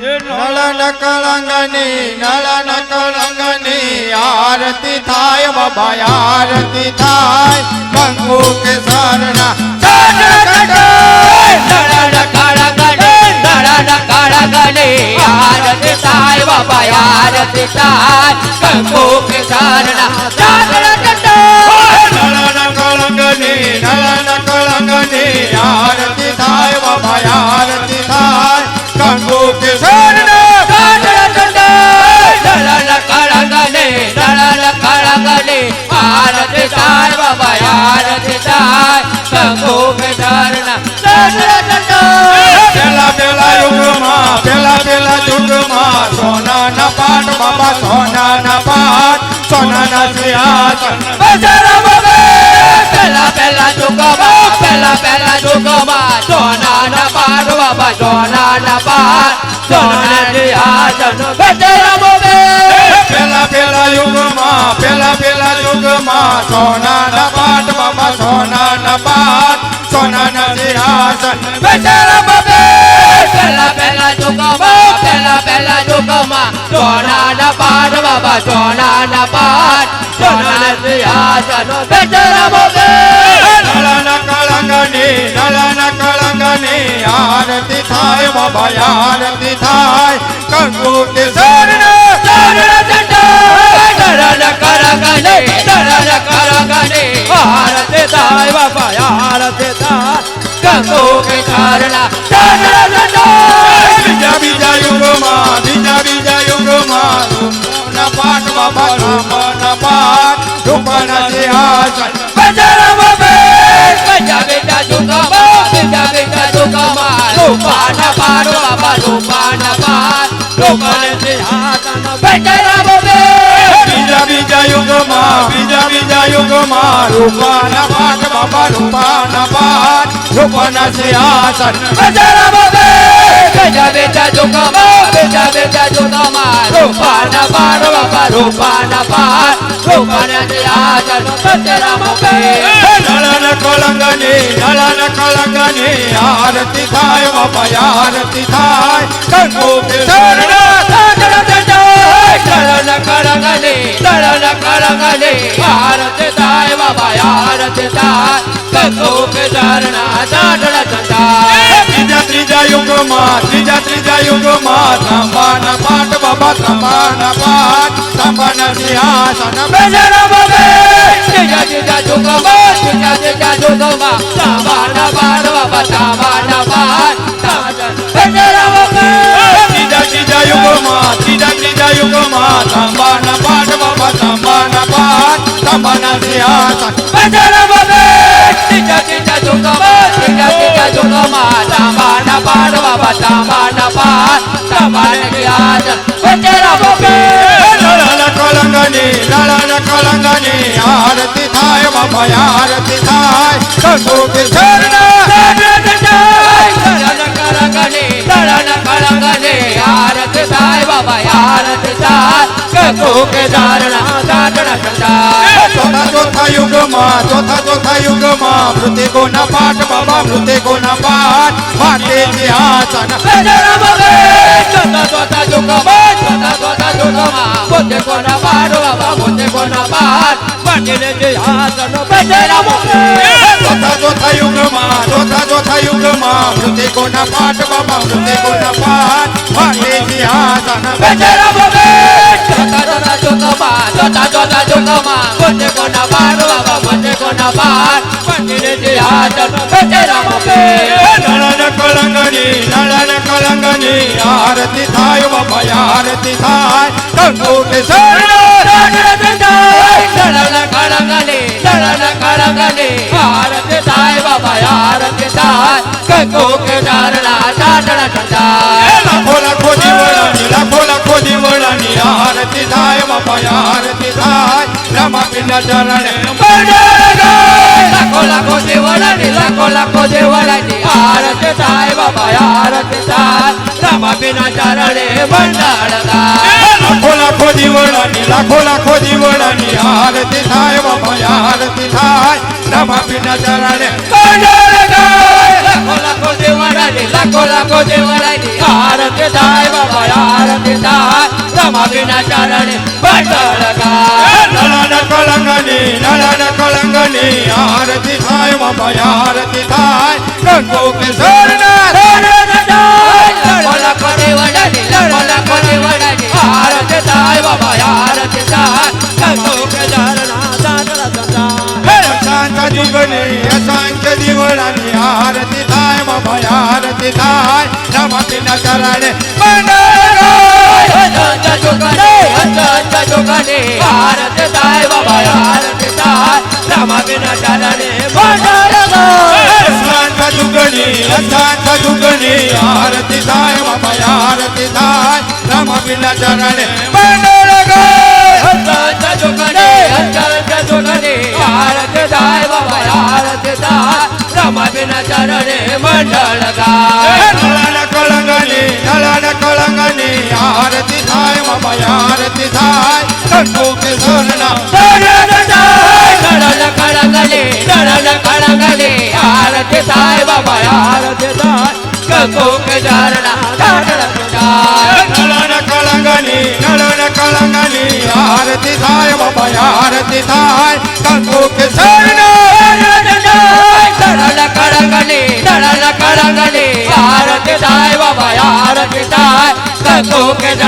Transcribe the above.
નળન નકળંગની નળન નકળંગની આરતી થાય બાબા આરતી થાય. કંકુ કેસરના નળન પેલા પેલા યુગમાં પેલા પેલા યુગમાં સોનાના પાટ બાબા સોનાના પાટ સોનાના સિંહાસન પેલા પેલા પાર બાબા સોના ના પાર સોના યુગમાં પેલા પેલા સોના સોનાના પાટ બાબા સોનાના પાટ સોનાના સિંહાસન. બેચારા બાબે પેલા પેલા ચુકમાં પેલા પેલા ચુકમાં સોના ના પાટ બાબા સોના ના પાટ સોના ના સિંહાસન બેચારા બાબે નળન કળંગની નળન કળંગની આરતી થાય બાબા આરતી થાય. કંકુ કેસરના બીજા બીજા યુગમાં બીજા બીજા યુગમાં રૂપાના પાઠ બાબા રૂપાના પાઠ રૂપના સિંહાસન નળન કળંગની નળન કળંગની આરતી થાય બાબા આરતી થાય. કંકુ કેસરના ત્રીજા ત્રીજા યુગમાં ત્રીજા ત્રીજા યુગમાં તાંબાના પાઠ બાબા તાંબાના પાઠ તાંબાના સિંહાસન. ત્રીજા ત્રીજા યુગમાં ત્રીજા ત્રીજા યુગમાં તાંબાના પાઠ બાબા તાંબાના પાઠ તાંબાના સિંહાસન. નળન કળંગની નળન કળંગની આરતી થાય બાબા આરતી થાય. આરતી કેસરના ચોથા યુગમાં ચોથા ચોથા યુગમાં મૃતિકોના પાઠ બાબા મૃતિકોના પાઠ માટે સિંહાસન ચોથા ચોથા યુગમાં ચોથા ચોથા યુગમાં મૃતિકોના પાઠ બાબા મૃતિકોના પાઠ માટે સિંહાસન નળન કળંગની નળન કળંગની આરતી થાય બાબા આરતી થાય કંકુ કેસરના લાખો લાખો દીવડાની લાખો લાખો દીવડાની આરતી થાય બાપા આરતી થાય રામા પિંડા ચરણે લાખો લાખો દેવળાની લાખો લાખો દેવળાની આરતી થાય બાબા આરતી થાય રામા બિના ચરણે મંડળ ગાય લાખો લાખો દીવડાની લાખો લાખો દીવડાની આરતી થાય બાપા આરતી થાય રામા પિંડા ચરણે મંડળ ગાય લાખો લાખો દેવળાની લાખો લાખો દેવળાની આરતી થાય બાબા આરતી થાય રમા વિના ચરણે મંડળ ગાય નળન नळन कळंगणी आरती थाय बाबा आरती थाय. गणगोके शरण आरती थाय बाबा आरती थाय. गणगोके शरणा जुगणी असंख्य आरती थाय बाबा आरती थाय. नमती न करणे જુગની અસાંખ્ય દીવડાની આરતી થાય બાબા આરતી થાય રમતીના ચરણે મંડળ અસાંખ્ય જુગની અસાંખ્ય જુગની આરતી થાય બાબા આરતી થાય રમતીના ચરણે મંડળ ગાય ચરણે મંડળ ગાય નળન કળંગની થાય આરતી થાય કંકુ કેસરના કળલ કળંગલે કળલ કળંગલે આરતી થાય બાબા આરતી થાય કંકુ કે ઝરણા ઢાઢળ જાય નળન કળંગની નળન કળંગની આરતી થાય બાબા આરતી થાય કંકુ કેસરના કળલ કળંગલે કળલ કળંગલે આરતી થાય બાબા આરતી થાય કંકુ કે ઝરણા